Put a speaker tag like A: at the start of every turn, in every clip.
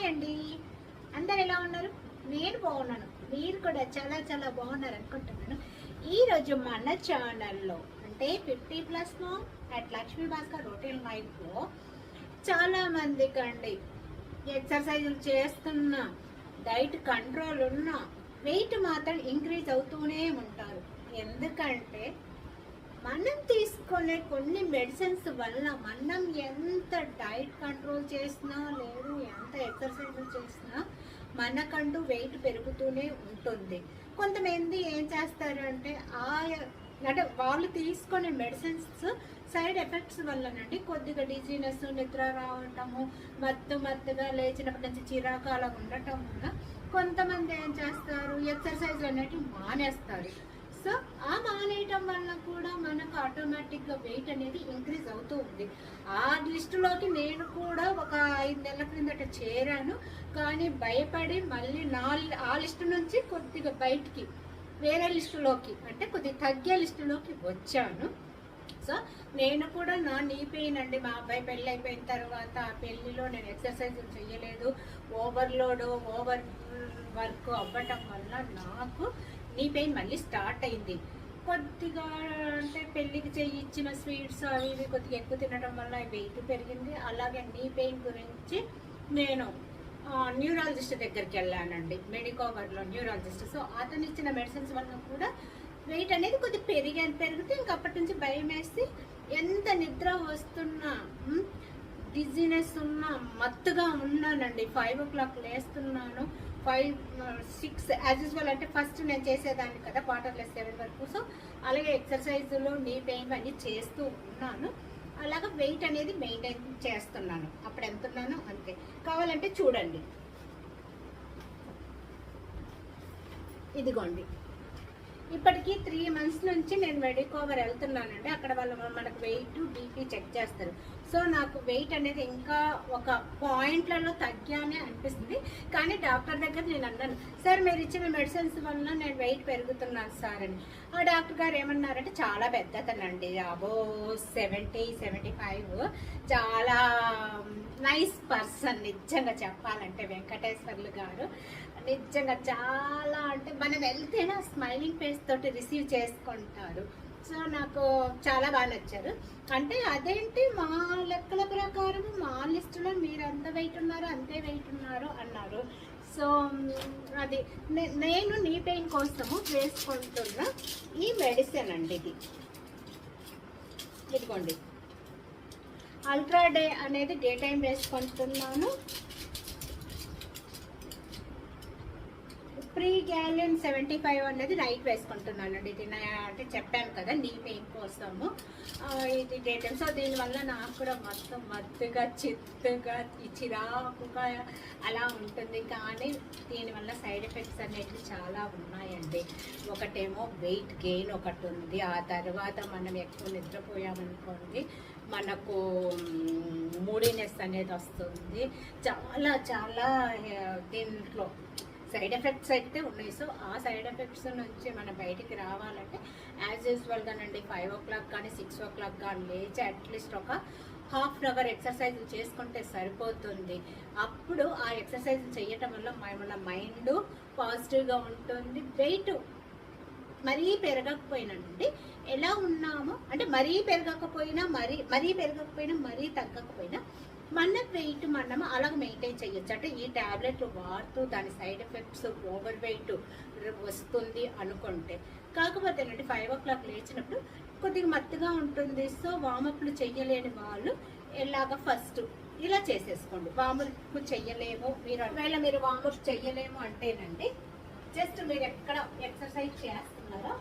A: Hi అండి అందరు ఎలా ఉన్నారు? నేను బాగున్నాను. మీరు కూడా చాలా చాలా బాగున్నారు అనుకుంటున్నాను. ఈరోజు మన ఛానల్లో అంటే ఫిఫ్టీ ప్లస్లో అట్ లక్ష్మీ భాస్కర్ రొటీన్ లైఫ్లో చాలా మందికి అండి ఎక్సర్సైజులు చేస్తున్నా డైట్ కంట్రోల్ ఉన్నా వెయిట్ మాత్రం ఇంక్రీజ్ అవుతూనే ఉంటారు. ఎందుకంటే మనం తీసుకునే కొన్ని మెడిసిన్స్ వల్ల మనం ఎంత డైట్ కంట్రోల్ చేసినా లేదు ఎంత ఎక్సర్సైజ్ చేసినా మనకంటూ వెయిట్ పెరుగుతూనే ఉంటుంది. కొంతమంది ఏం చేస్తారు అంటే ఆ అంటే వాళ్ళు తీసుకునే మెడిసిన్స్ సైడ్ ఎఫెక్ట్స్ వల్లనండి కొద్దిగా డిజీనెస్ నిద్ర రావటము మత్తు మత్తుగా లేచినప్పటి నుంచి చిరాకు అలా ఉండటం వల్ల కొంతమంది ఏం చేస్తారు ఎక్సర్సైజ్ అనేటివి మానేస్తారు. సో ఆ మానేయటం వల్ల కూడా మనకు ఆటోమేటిక్గా వెయిట్ అనేది ఇంక్రీజ్ అవుతూ ఉంది. ఆ లిస్టులోకి నేను కూడా ఒక ఐదు నెలల క్రిందట చేరాను. కానీ భయపడి మళ్ళీ నా ఆ లిస్టు నుంచి కొద్దిగా బయటికి వేరే లిస్టులోకి అంటే కొద్దిగా తగ్గే లిస్టులోకి వచ్చాను. సో నేను కూడా నా నీ పెయిన్ అండి మా అబ్బాయి పెళ్ళి అయిపోయిన తర్వాత ఆ పెళ్ళిలో నేను ఎక్సర్సైజ్ చేయలేదు ఓవర్లోడ్ ఓవర్ వర్క్ అవ్వటం వల్ల నాకు నీ పెయిన్ మళ్ళీ స్టార్ట్ అయింది. కొద్దిగా అంటే పెళ్ళికి చేయించిన ఇచ్చిన స్వీట్స్ అవి ఇవి కొద్దిగా ఎక్కువ తినడం వల్ల వెయిట్ పెరిగింది. అలాగే నీ పెయిన్ గురించి నేను న్యూరాలజిస్ట్ దగ్గరికి వెళ్ళానండి. మెడికోవర్లో న్యూరాలజిస్ట్. సో అతను ఇచ్చిన మెడిసిన్స్ వల్ల కూడా వెయిట్ అనేది కొద్దిగా పెరిగే పెరిగితే ఇంక అప్పటి నుంచి భయం వేసి ఎంత నిద్ర వస్తున్నా డిజీనెస్ ఉన్నా మత్తుగా ఉన్నానండి. ఫైవ్ ఓ క్లాక్ లేస్తున్నాను. ఫైవ్ సిక్స్ యాజ్ యూజువల్ అంటే ఫస్ట్ నేను చేసేదాన్ని కదా క్వార్టర్ లెస్ సెవెన్ వరకు. సో అలాగే ఎక్సర్సైజులు నీ పెయిన్ అన్నీ చేస్తూ ఉన్నాను. అలాగ వెయిట్ అనేది మెయింటైన్ చేస్తున్నాను. అప్పుడు ఎంత ఉన్నానో అంతే. కావాలంటే చూడండి. ఇదిగోండి. ఇప్పటికీ త్రీ మంత్స్ నుంచి నేను మెడికోవర్ వెళ్తున్నానండి. అక్కడ వాళ్ళు మనకు వెయిట్ బీపీ చెక్ చేస్తారు. సో నాకు వెయిట్ అనేది ఇంకా ఒక పాయింట్లలో తగ్గానే అనిపిస్తుంది. కానీ డాక్టర్ దగ్గర నేను అన్నాను సార్ మీరు ఇచ్చిన మెడిసిన్స్ వల్ల నేను వెయిట్ పెరుగుతున్నాను సార్ అని. ఆ డాక్టర్ గారు ఏమన్నారంటే చాలా పెద్దతనండి అబో సెవెంటీ సెవెంటీ ఫైవ్ చాలా నైస్ పర్సన్ నిజంగా చెప్పాలంటే వెంకటేశ్వర్లు గారు. నిజంగా చాలా అంటే మనం వెళ్తేనే స్మైలింగ్ ఫేస్ తోటి రిసీవ్ చేసుకుంటారు. సో నాకు చాలా బాగా నచ్చారు. అంటే అదేంటి? మా లెక్కల ప్రకారం మా లిస్టులో మీరు ఎంత వెయిట్ ఉన్నారో అంతే వెయిట్ ఉన్నారు అన్నారు. సో అది నే- నేను నీ పెయిన్ కోసము వేసుకుంటున్న ఈ మెడిసిన్ అండి ఇది. ఇదిగోండి. అల్ట్రాడే అనేది డే టైం వేసుకుంటున్నాను. ప్రీ గ్యాలియన్ సెవెంటీ ఫైవ్ అనేది నైట్ వేసుకుంటున్నానండి. ఇది అంటే చెప్పాను కదా నీ పెయిన్ కోసము. ఇది డే సో దీనివల్ల నాకు కూడా మొత్తం మత్తుగా చిత్తుగా చిరాకుగా అలా ఉంటుంది. కానీ దీనివల్ల సైడ్ ఎఫెక్ట్స్ అనేవి చాలా ఉన్నాయండి. ఒకటేమో వెయిట్ గెయిన్ ఒకటి ఉంది. ఆ తర్వాత మనం ఎక్కువ నిద్రపోయామనుకోండి మనకు మూడీనెస్ అనేది వస్తుంది. చాలా చాలా దీంట్లో సైడ్ ఎఫెక్ట్స్ అయితే ఉన్నాయి. సో ఆ సైడ్ ఎఫెక్ట్స్ నుంచి మనం బయటికి రావాలంటే యాజ్ యూజువల్గానండి ఫైవ్ ఓ క్లాక్ కానీ సిక్స్ ఓ క్లాక్ కానీ లేచి అట్లీస్ట్ ఒక హాఫ్ అన్ అవర్ ఎక్సర్సైజ్ చేసుకుంటే సరిపోతుంది. అప్పుడు ఆ ఎక్సర్సైజ్ చేయటం వల్ల మన మైండ్ పాజిటివ్గా ఉంటుంది. వెయిట్ మరీ పెరగకపోయినండి ఎలా ఉన్నామో అంటే మరీ పెరగకపోయినా మరీ మరీ పెరగకపోయినా మరీ తగ్గకపోయినా మన వెయిట్ మనం అలాగ మెయింటైన్ చేయొచ్చు. అంటే ఈ ట్యాబ్లెట్లు వాడుతూ దాని సైడ్ ఎఫెక్ట్స్ ఓవర్ వెయిట్ వస్తుంది అనుకుంటే. కాకపోతే ఏంటంటే ఫైవ్ ఓ క్లాక్ లేచినప్పుడు కొద్దిగా మత్తుగా ఉంటుంది. సో వామప్లు చెయ్యలేని వాళ్ళు ఎలాగ ఫస్ట్ ఇలా చేసేసుకోండి. వామప్ చెయ్యలేము. మీరు ఒకవేళ మీరు వామప్ చెయ్యలేము అంటేనండి జస్ట్ మీరు ఎక్కడ ఎక్సర్సైజ్ చేస్తున్నారో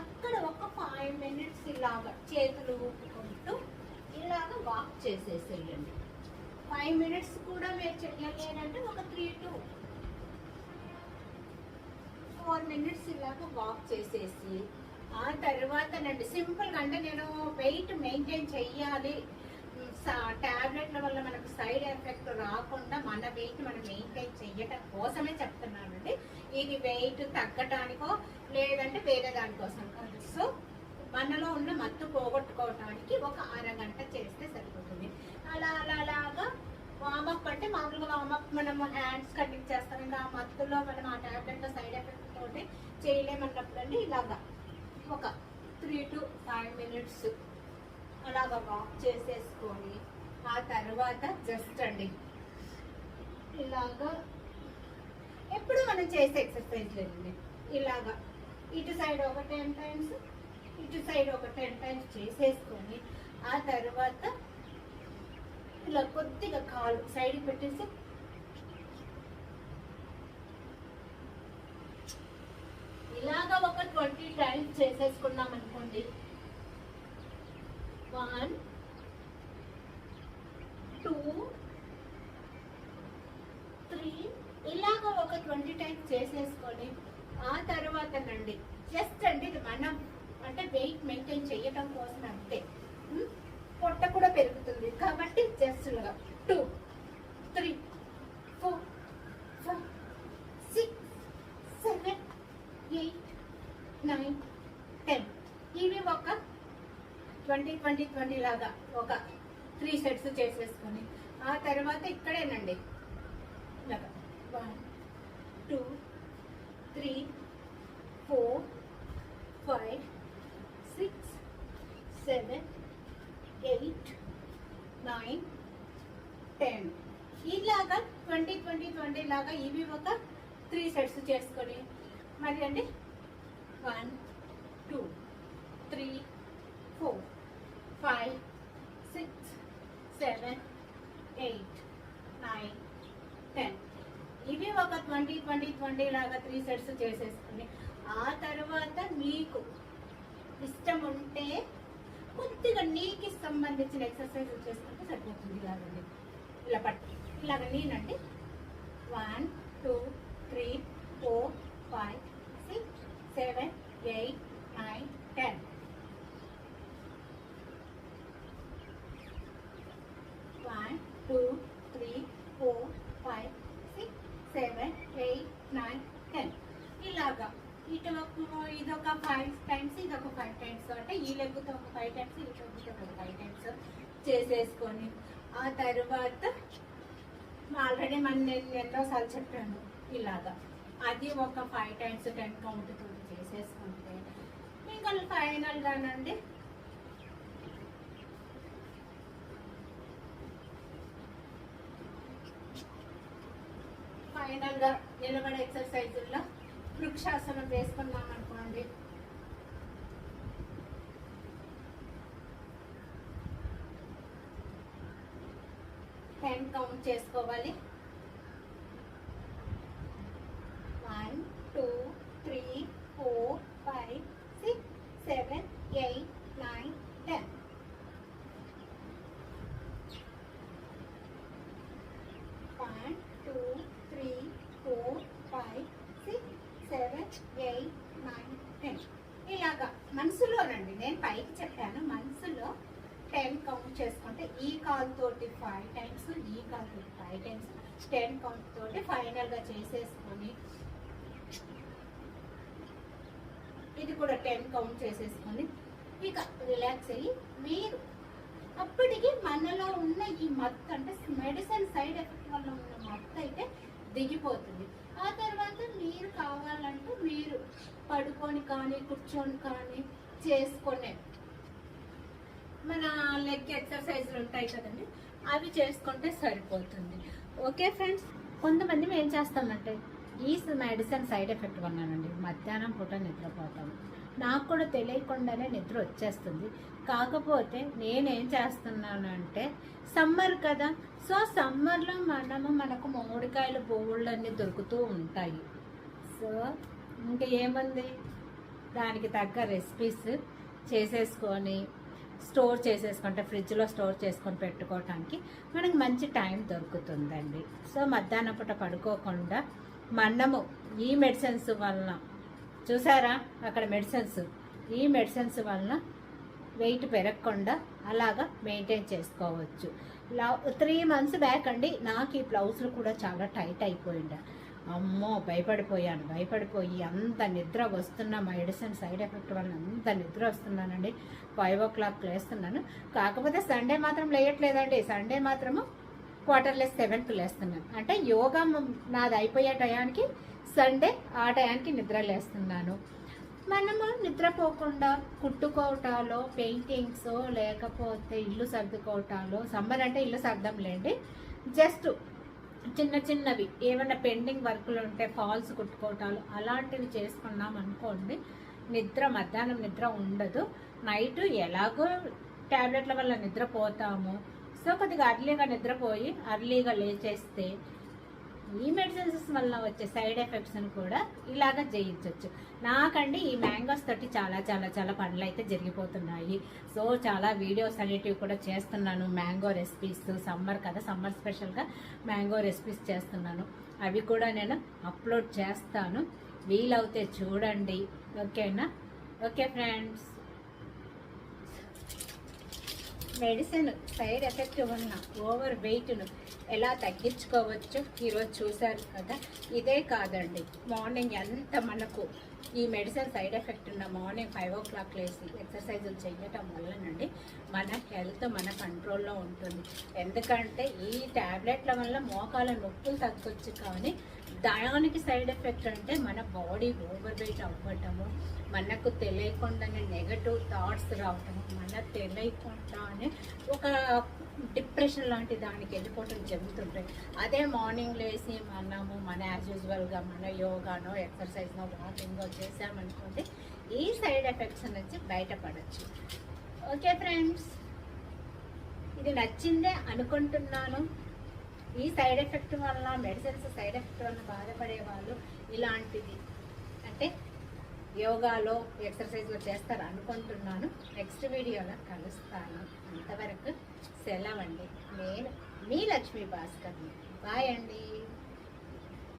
A: అక్కడ ఒక ఫైవ్ మినిట్స్ ఇలాగ చేతులు ఊపుకుంటూ ఇలాగ వాక్ చేసేసేయండి. ఫైవ్ మినిట్స్ కూడా మీరు చెయ్యలేదంటే ఒక త్రీ టు ఫోర్ మినిట్స్ ఇలాగ వాక్ చేసేసి ఆ తర్వాతనండి సింపుల్గా అంటే నేను వెయిట్ మెయింటైన్ చెయ్యాలి. టాబ్లెట్ల వల్ల మనకు సైడ్ ఎఫెక్ట్ రాకుండా మన వెయిట్ మనం మెయింటైన్ చెయ్యటం కోసమే చెప్తున్నానండి. ఇది వెయిట్ తగ్గటానికో లేదంటే వేరే దానికోసం కాదు. సో మనలో ఉన్న మత్తు పోగొట్టుకోవటానికి ఒక అరగంట చేస్తే సరిపోతుంది. అలా అలా అలాగా వామప్ అంటే మామూలుగా వామప్ మనం హ్యాండ్స్ కటింగ్ చేస్తాం ఇంకా ఆ మత్తులో మనం ఆ టాబ్లెట్ సైడ్ ఎఫెక్ట్ తోటి చేయలేమన్నప్పుడు అండి ఇలాగా ఒక త్రీ టు ఫైవ్ మినిట్స్ అలాగా వాక్ చేసేసుకొని ఆ తర్వాత జస్ట్ అండి. ఇలాగా ఎప్పుడు మనం చేసే ఎక్సర్సైజ్ లేదండి. ఇలాగా ఇటు సైడ్ ఒక టెన్ టైమ్స్ ఇటు సైడ్ ఒక టెన్ టైమ్స్ చేసేసుకొని ఆ తర్వాత ఇలా కొద్దిగా కాలు సైడ్కి పెట్టేసి ఇలాగా ఒక ట్వంటీ టైమ్స్ చేసేసుకున్నాం అనుకోండి. వన్ టూ త్రీ ఇలాగ ఒక ట్వంటీ టైమ్స్ చేసేసుకొని ఆ తర్వాత నండి జస్ట్ అండి ఇది మనం అంటే వెయిట్ మెయింటైన్ చేయటం కోసం అంతే. పొట్ట కూడా పెరుగుతుంది కాబట్టి just two three four five six seven eight nine ten ఇవి ఒక ట్వంటీ ట్వంటీ ట్వంటీ లాగా ఒక త్రీ సెట్స్ చేసేసుకొని ఆ తర్వాత ఇక్కడేనండి. ఇలాగా. One two three four five six seven eight nine ten ఇలాగా ట్వంటీ ట్వంటీ ట్వంటీ లాగా ఇవి ఒక త్రీ సెట్స్ చేసుకొని మరి అండి? One two three four five six seven eight nine ten. ఇవి ఒక ట్వంటీ ట్వంటీ ట్వంటీ లాగా త్రీ సెట్స్ చేసేసుకుని ఆ తర్వాత మీకు ఇష్టం ఉంటే కొద్దిగా నీకి సంబంధించిన ఎక్సర్సైజ్ చేసుకుంటే సరిపోతుంది కాదండి. ఇలా పట్టి ఇలాగ నేనండి one two three four five six seven eight nine ten. One two three four five six seven eight nine ten. ఇలాగా. ఇటు ఒక ఇదొక ఫైవ్ టైమ్స్ ఇదొక ఫైవ్ టైమ్స్. అంటే ఈ లెగ్గుతో ఒక ఫైవ్ టైమ్స్ ఈ లెగ్గుతో ఒక ఫైవ్ టైమ్స్. చేసేసుకొని ఆ తర్వాత ఆల్రెడీ మన నేను ఎన్నోసార్లు చెప్పాను ఇలాగా. అది ఒక ఫైవ్ టైమ్స్ టెన్ కౌంట్ తోటి చేసేసుకుంటే ఇంకా ఫైనల్గానండి ఫైనల్గా నిలబడే ఎక్సర్సైజుల్లో వృక్షాసనం వేసుకున్నాం అనుకోండి. టెన్ కౌంట్ చేసుకోవాలి one two three four five six seven eight nine ten one two three four five six seven eight nine ten ఇలాగా మనసులోనండి నేను పైకి చెప్పాను మనసులో టెన్ కౌంట్ చేసుకుంటే ఈ కాల్ తోటి ఫైవ్ టైమ్స్ తోటి ఫైవ్ టైమ్స్ టెన్ కౌంట్ తోటి ఫైనల్గా చేసేసుకొని ఇది కూడా టెన్ కౌంట్ చేసేసుకొని ఇక రిలాక్స్ అయ్యి మీరు అప్పటికి మనలో ఉన్న ఈ మత్తు అంటే మెడిసిన్ సైడ్ ఎఫెక్ట్ వల్ల ఉన్న మత్తు అయితే దిగిపోతుంది. ఆ తర్వాత మీరు కావాలంటే మీరు పడుకొని కానీ కూర్చొని కానీ చేసుకునే మన లెగ్ ఎక్సర్సైజ్లు ఉంటాయి కదండి. అవి చేసుకుంటే సరిపోతుంది. Okay friends? కొంతమంది మేము ఏం చేస్తామంటే ఈ మెడిసిన్ సైడ్ ఎఫెక్ట్ వన్నానండి మధ్యాహ్నం పూట నిద్రపోతాం నాకు కూడా తెలియకుండానే నిద్ర వచ్చేస్తుంది. కాకపోతే నేనేం చేస్తున్నానంటే సమ్మర్ కదా సో సమ్మర్లో మనము మనకు మామిడికాయలు పువ్వులు అన్నీ దొరుకుతూ ఉంటాయి. సో ఇంకా ఏముంది దానికి తగ్గ రెసిపీస్ చేసేసుకొని స్టోర్ చేసేసుకుంటే ఫ్రిడ్జ్లో స్టోర్ చేసుకొని పెట్టుకోవటానికి మనకి మంచి టైం దొరుకుతుందండి. సో మధ్యాహ్నం పూట పడుకోకుండా మనము ఈ మెడిసిన్స్ వలన చూసారా? అక్కడ మెడిసిన్స్. ఈ మెడిసిన్స్ వలన వెయిట్ పెరగకుండా అలాగా మెయింటైన్ చేసుకోవచ్చు. త్రీ మంత్స్ బ్యాక్ అండి నాకు ఈ బ్లౌజులు కూడా చాలా టైట్ అయిపోయిండ అమ్మో భయపడిపోయాను భయపడిపోయి అంత నిద్ర వస్తున్న మెడిసిన్ సైడ్ ఎఫెక్ట్ వల్ల అంత నిద్ర వస్తున్నానండి. ఫైవ్ ఓ క్లాక్ లేస్తున్నాను. కాకపోతే సండే మాత్రం లేయట్లేదండి. సండే మాత్రము క్వార్టర్లెస్ సెవెన్కి లేస్తున్నాను. అంటే యోగా నాది అయిపోయే టయానికి సండే ఆ టయానికి నిద్ర లేస్తున్నాను. మనము నిద్రపోకుండా కుట్టుకోవటాలో పెయింటింగ్స్ లేకపోతే ఇల్లు సర్దుకోవటాలో సమ్మర్ అంటే ఇల్లు సర్దంలేండి. జస్ట్ చిన్న చిన్నవి ఏమైనా పెండింగ్ వర్కులు ఉంటే ఫాల్స్ కుట్టుకోవటాలు అలాంటివి చేసుకున్నాం అనుకోండి నిద్ర మధ్యాహ్నం నిద్ర ఉండదు. నైట్ ఎలాగో ట్యాబ్లెట్ల వల్ల నిద్రపోతాము. సో కొద్దిగా అర్లీగా నిద్రపోయి అర్లీగా లేచేస్తే ఈ మెడిసిన్స్ వల్ల వచ్చే సైడ్ ఎఫెక్ట్స్ని కూడా ఇలాగ జయించవచ్చు నాకండి ఈ మ్యాంగోస్ తోటి చాలా చాలా చాలా పనులు అయితే జరిగిపోతున్నాయి. సో చాలా వీడియోస్ అనేటివి కూడా చేస్తున్నాను. మ్యాంగో రెసిపీస్ సమ్మర్ కదా సమ్మర్ స్పెషల్గా మ్యాంగో రెసిపీస్ చేస్తున్నాను. అవి కూడా నేను అప్లోడ్ చేస్తాను. వీలవుతే చూడండి. ఓకేనా? Okay friends. Medicine side effect ఉన్న ఓవర్ వెయిట్ను ఎలా తగ్గించుకోవచ్చు ఈరోజు చూశారు కదా. ఇదే కాదండి మార్నింగ్ ఎంత మనకు ఈ మెడిసిన్ సైడ్ ఎఫెక్ట్ ఉన్న మార్నింగ్ ఫైవ్ ఓ క్లాక్ లేసి ఎక్సర్సైజులు చేయటం వల్లనండి మన హెల్త్ మన కంట్రోల్లో ఉంటుంది. ఎందుకంటే ఈ ట్యాబ్లెట్ల వల్ల మోకాల నొప్పులు తగ్గొచ్చు కానీ దానికి సైడ్ ఎఫెక్ట్ అంటే మన బాడీ ఓవర్ వెయిట్ అవ్వటము మనకు తెలియకుండానే నెగటివ్ థాట్స్ రావటం మనకు తెలియకుండానే ఒక డిప్రెషన్ లాంటి దానికి వెళ్ళిపోవటం జరుగుతుంటాయి అదే మార్నింగ్ లేసి మనము మన యాజ్ యూజువల్గా మన యోగానో ఎక్సర్సైజ్నో వాకింగో చేసామనుకోండి ఈ సైడ్ ఎఫెక్ట్స్ నుంచి బయటపడచ్చు. Okay friends? ఇది నచ్చిందే అనుకుంటున్నాను. ఈ సైడ్ ఎఫెక్ట్ వల్ల మెడిసిన్స్ సైడ్ ఎఫెక్ట్ వల్ల బాధపడే వాళ్ళు ఇలాంటిది. అంటే యోగాలో ఎక్సర్సైజ్లో చేస్తారు అనుకుంటున్నాను. నెక్స్ట్ వీడియోలో కలుస్తాను. అంతవరకు సెలవండి. నేను మీ లక్ష్మీ భాస్కర్ని. బాయ్ అండి.